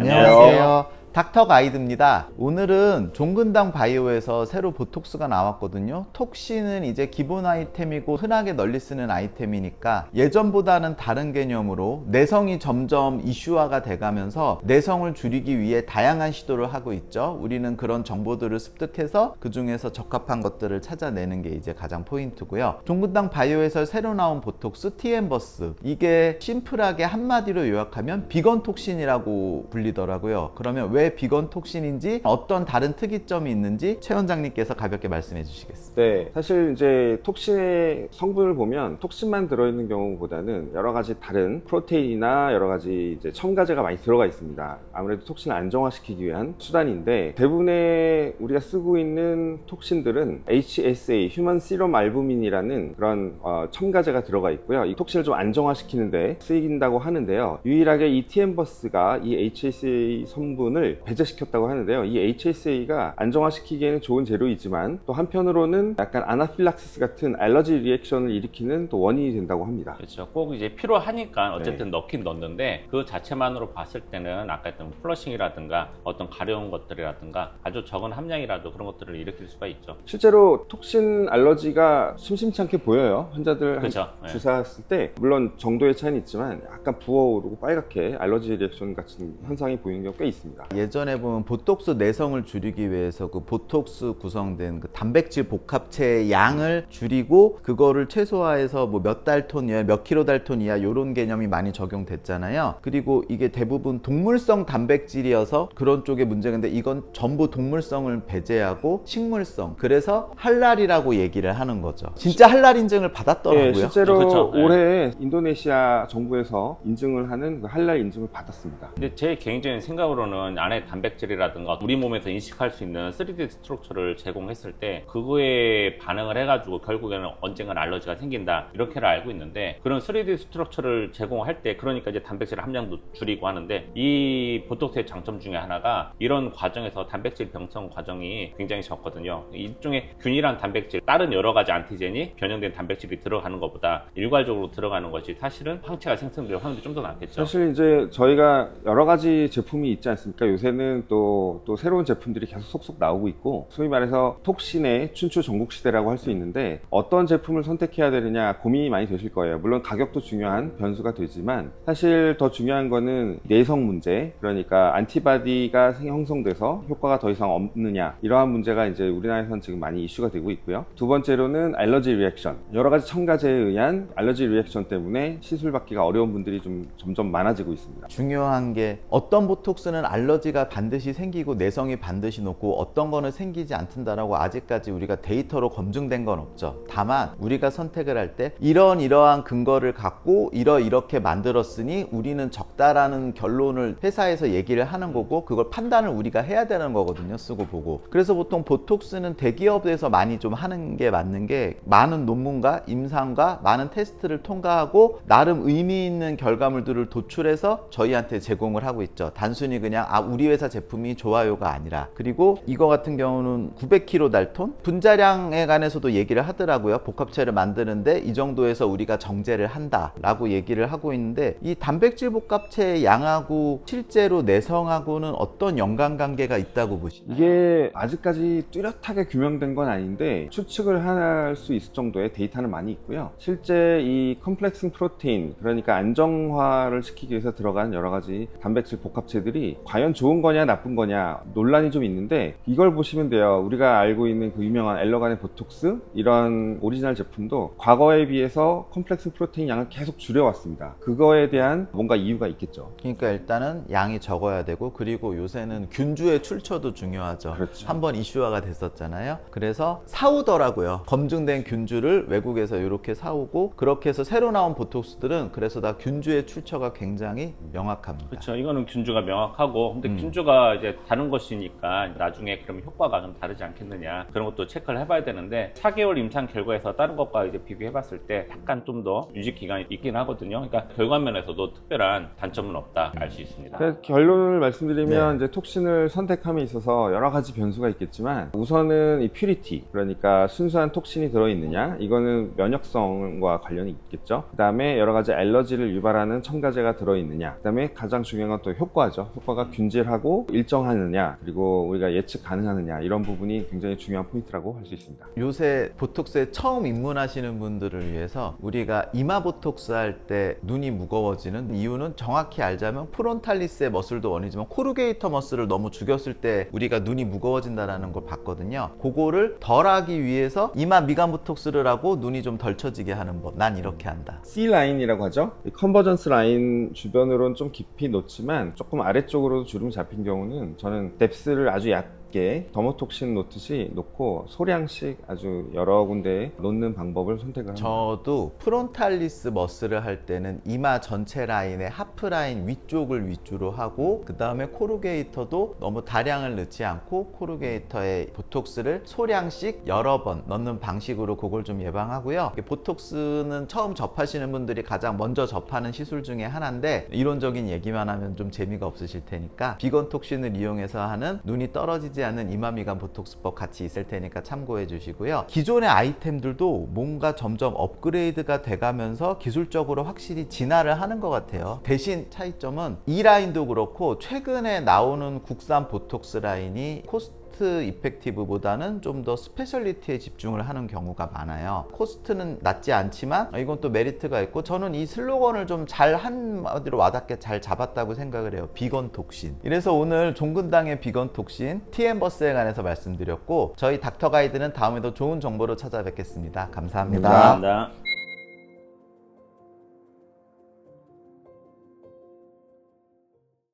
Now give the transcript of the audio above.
안녕하세요. 닥터 가이드입니다. 오늘은 종근당 바이오에서 새로 보톡스가 나왔거든요. 톡신은 이제 기본 아이템이고 흔하게 널리 쓰는 아이템이니까 예전보다는 다른 개념으로 내성이 점점 이슈화가 돼가면서 내성을 줄이기 위해 다양한 시도를 하고 있죠. 우리는 그런 정보들을 습득해서 그 중에서 적합한 것들을 찾아내는 게 이제 가장 포인트고요. 종근당 바이오에서 새로 나온 보톡스 TM버스 이게 심플하게 한마디로 요약하면 비건 톡신이라고 불리더라고요. 그러면 왜 비건 톡신인지 어떤 다른 특이점이 있는지 최 원장님께서 가볍게 말씀해 주시겠습니다. 네, 사실 이제 톡신의 성분을 보면 톡신만 들어있는 경우보다는 여러 가지 다른 프로테인이나 여러 가지 이제 첨가제가 많이 들어가 있습니다. 아무래도 톡신을 안정화시키기 위한 수단인데 대부분의 우리가 쓰고 있는 톡신들은 HSA, 휴먼 시럼 알부민이라는 그런 어, 첨가제가 들어가 있고요. 이 톡신을 좀 안정화시키는데 쓰인다고 하는데요. 유일하게 이 TM버스가 이 HSA 성분을 배제시켰다고 하는데요. 이 HSA가 안정화시키기에는 좋은 재료이지만 또 한편으로는 약간 아나필락시스 같은 알러지 리액션을 일으키는 또 원인이 된다고 합니다. 그렇죠. 꼭 이제 필요하니까 어쨌든 넣긴 넣는데 그 자체만으로 봤을 때는 아까 했던 플러싱이라든가 어떤 가려운 것들이라든가 아주 적은 함량이라도 그런 것들을 일으킬 수가 있죠. 실제로 톡신 알러지가 심심치 않게 보여요. 환자들 한 그렇죠. 네. 주사했을 때 물론 정도의 차이는 있지만 약간 부어오르고 빨갛게 알러지 리액션 같은 현상이 보이는 경우가 꽤 있습니다. 예 전에 보면 보톡스 내성을 줄이기 위해서 그 보톡스 구성된 그 단백질 복합체의 양을 줄이고 그거를 최소화해서 뭐 몇 달톤 이하, 몇 킬로 달톤 이하 이런 개념이 많이 적용됐잖아요. 그리고 이게 대부분 동물성 단백질이어서 그런 쪽에 문제가 있는데 이건 전부 동물성을 배제하고 식물성. 그래서 할랄이라고 얘기를 하는 거죠. 진짜 할랄 인증을 받았더라고요. 예, 실제로 그렇죠. 네. 올해 인도네시아 정부에서 인증을 하는 그 할랄 인증을 받았습니다. 근데 제 개인적인 생각으로는 안에 단백질이라든가 우리 몸에서 인식할 수 있는 3D 스트럭처를 제공했을 때 그거에 반응을 해가지고 결국에는 언젠간 알러지가 생긴다 이렇게를 알고 있는데 그런 3D 스트럭처를 제공할 때 그러니까 이제 단백질 함량도 줄이고 하는데 이 보톡스의 장점 중에 하나가 이런 과정에서 단백질 병성 과정이 굉장히 적거든요. 일종의 균일한 단백질 다른 여러 가지 안티젠이 변형된 단백질이 들어가는 것보다 일괄적으로 들어가는 것이 사실은 항체가 생성될 확률이 좀 더 낮겠죠. 사실 이제 저희가 여러 가지 제품이 있지 않습니까? 요새 는 또, 또 새로운 제품들이 계속 속속 나오고 있고, 소위 말해서 톡신의 춘추 전국 시대라고 할 수 있는데, 어떤 제품을 선택해야 되느냐 고민이 많이 되실 거예요. 물론 가격도 중요한 변수가 되지만, 사실 더 중요한 거는 내성 문제, 그러니까 안티바디가 생- 형성돼서 효과가 더 이상 없느냐, 이러한 문제가 이제 우리나라에서는 지금 많이 이슈가 되고 있고요. 두 번째로는 알러지 리액션. 여러 가지 첨가제에 의한 알러지 리액션 때문에 시술 받기가 어려운 분들이 좀 점점 많아지고 있습니다. 중요한 게 어떤 보톡스는 알러지 가 반드시 생기고 내성이 반드시 높고 어떤 거는 생기지 않는다라고 아직까지 우리가 데이터로 검증된 건 없죠. 다만 우리가 선택을 할 때 이런 이러한 근거를 갖고 이러 이렇게 만들었으니 우리는 적다라는 결론을 회사에서 얘기를 하는 거고 그걸 판단을 우리가 해야 되는 거거든요. 쓰고 보고. 그래서 보통 보톡스는 대기업에서 많이 좀 하는 게 맞는 게 많은 논문과 임상과 많은 테스트를 통과하고 나름 의미 있는 결과물들을 도출해서 저희한테 제공을 하고 있죠. 단순히 그냥 아 우리 회사 제품이 좋아요가 아니라 그리고 이거 같은 경우는 900kg 달톤 분자량에 관해서도 얘기를 하더라고요. 복합체를 만드는데 이 정도에서 우리가 정제를 한다라고 얘기를 하고 있는데 이 단백질 복합체의 양하고 실제로 내성하고는 어떤 연관 관계가 있다고 보시나요? 이게 아직까지 뚜렷하게 규명된 건 아닌데 추측을 할 수 있을 정도의 데이터는 많이 있고요. 실제 이 컴플렉싱 프로테인 그러니까 안정화를 시키기 위해서 들어간 여러 가지 단백질 복합체들이 과연 거냐 나쁜 거냐 논란이 좀 있는데 이걸 보시면 돼요. 우리가 알고 있는 그 유명한 엘러간의 보톡스 이런 오리지널 제품도 과거에 비해서 컴플렉싱 프로테인 양을 계속 줄여왔습니다. 그거에 대한 뭔가 이유가 있겠죠. 그러니까 일단은 양이 적어야 되고 그리고 요새는 균주의 출처도 중요하죠. 그렇죠. 한번 이슈화가 됐었잖아요. 그래서 사오더라고요. 검증된 균주를 외국에서 이렇게 사오고 그렇게 해서 새로 나온 보톡스들은 그래서 다 균주의 출처가 굉장히 명확합니다. 그렇죠. 이거는 균주가 명확하고 근데 음. 핀조가 이제 다른 것이니까 나중에 그럼 효과가 좀 다르지 않겠느냐 그런 것도 체크를 해봐야 되는데 4개월 임상 결과에서 다른 것과 이제 비교해봤을 때 약간 좀 더 유지 기간이 있긴 하거든요. 그러니까 결과면에서도 특별한 단점은 없다 알 수 있습니다. 그래서 결론을 말씀드리면 이제 톡신을 선택함에 있어서 여러 가지 변수가 있겠지만 우선은 이 퓨리티 그러니까 순수한 톡신이 들어있느냐 이거는 면역성과 관련이 있겠죠. 그다음에 여러 가지 알러지를 유발하는 첨가제가 들어있느냐. 그다음에 가장 중요한 건 또 효과죠. 효과가 균질 하고 일정하느냐 그리고 우리가 예측 가능하느냐 이런 부분이 굉장히 중요한 포인트라고 할 수 있습니다. 요새 보톡스에 처음 입문하시는 분들을 위해서 우리가 이마 보톡스 할 때 눈이 무거워지는 이유는 정확히 알자면 프론탈리스의 머슬도 원이지만 코르게이터 머슬을 너무 죽였을 때 우리가 눈이 무거워진다라는 걸 봤거든요. 그거를 덜 하기 위해서 이마 미간 보톡스를 하고 눈이 좀 덜 처지게 하는 법. 난 이렇게 한다. C 라인이라고 하죠. 이 컨버전스 라인 주변으로는 좀 깊이 놓지만 조금 아래쪽으로 주름 잡힌 경우는 저는 뎁스를 아주 얕 게 더모톡신 놓듯이 놓고 소량씩 아주 여러 군데에 놓는 방법을 선택을 합니다. 저도 프론탈리스 머슬을 할 때는 이마 전체 라인의 하프 라인 위쪽을 위주로 하고 그 다음에 코르게이터도 너무 다량을 넣지 않고 코르게이터에 보톡스를 소량씩 여러 번 넣는 방식으로 그걸 좀 예방하고요. 보톡스는 처음 접하시는 분들이 가장 먼저 접하는 시술 중에 하나인데 이론적인 얘기만 하면 좀 재미가 없으실 테니까 비건 톡신을 이용해서 하는 눈이 떨어지지 않는 이마 미간 보톡스법 같이 있을 테니까 참고해 주시고요. 기존의 아이템들도 뭔가 점점 업그레이드가 돼가면서 기술적으로 확실히 진화를 하는 것 같아요. 대신 차이점은 이 라인도 그렇고 최근에 나오는 국산 보톡스 라인이 코스트 이펙티브보다는 좀 더 스페셜리티에 집중을 하는 경우가 많아요. 코스트는 낮지 않지만 이건 또 메리트가 있고 저는 이 슬로건을 좀 잘 한마디로 와닿게 잘 잡았다고 생각을 해요. 비건 톡신. 이래서 오늘 종근당의 비건 톡신 TM버스에 관해서 말씀드렸고 저희 닥터 가이드는 다음에도 좋은 정보로 찾아뵙겠습니다 감사합니다. 감사합니다.